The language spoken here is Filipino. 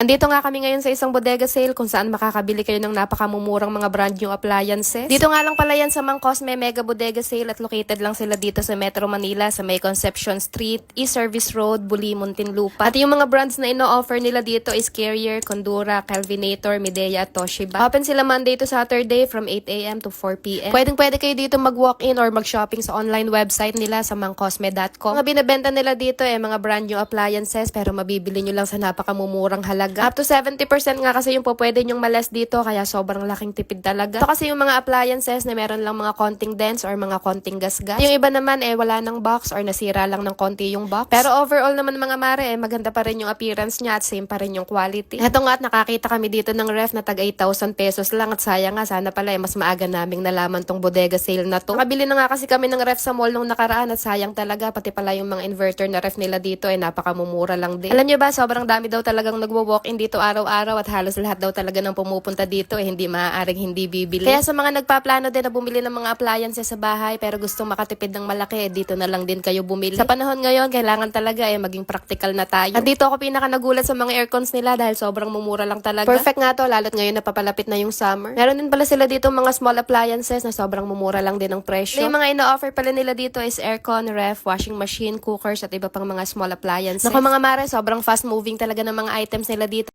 Andito nga kami ngayon sa isang bodega sale kung saan makakabili kayo ng napakamumurang mga brand new appliances. Dito nga lang pala yan sa Mang Cosme Mega Bodega Sale at located lang sila dito sa Metro Manila sa may Conception Street, E-Service Road, Buli, Muntinlupa. At yung mga brands na ino-offer nila dito is Carrier, Condura, Calvinator, Midea at Toshiba. Open sila Monday to Saturday from 8am to 4pm. Pwedeng pwede kayo dito mag-walk-in or mag-shopping sa online website nila sa mangcosme.com. Mga binibenta nila dito eh mga brand new appliances pero mabibili nyo lang sa napakamumurang halaga. Up to 70% nga kasi yung po pwede nyong malas dito kaya sobrang laking tipid talaga. Ito kasi yung mga appliances na meron lang mga konting dents or mga konting gasgas. Yung iba naman eh wala ng box or nasira lang ng konti yung box. Pero overall naman mga mare eh maganda pa rin yung appearance niya at same pa rin yung quality. Ito nga at nakakita kami dito ng ref na tag 8,000 pesos lang at sayang nga sana pala eh mas maaga naming nalaman tong bodega sale na to. Nakabili na nga kasi kami ng ref sa mall nung nakaraan at sayang talaga pati pala yung mga inverter na ref nila dito eh napakamumura lang din. Alam niyo ba sobrang dami daw talagang nagwo-walk-in dito araw-araw at halos lahat daw talaga ng pumupunta dito eh hindi maaaring hindi bibili. Kaya sa mga nagpaplano din na bumili ng mga appliances sa bahay pero gustong makatipid ng malaki eh dito na lang din kayo bumili. Sa panahon ngayon kailangan talaga eh maging practical na tayo. At dito ako pinaka nagulat sa mga aircons nila dahil sobrang mumura lang talaga. Perfect nga to lalo't ngayon napapalapit na yung summer. Meron din pala sila dito mga small appliances na sobrang mumura lang din ng presyo. Yung mga ino-offer pala nila dito is aircon, ref, washing machine, cookers at iba pang mga small appliances. Naku mga mare, sobrang fast moving talaga ng mga items nila dito.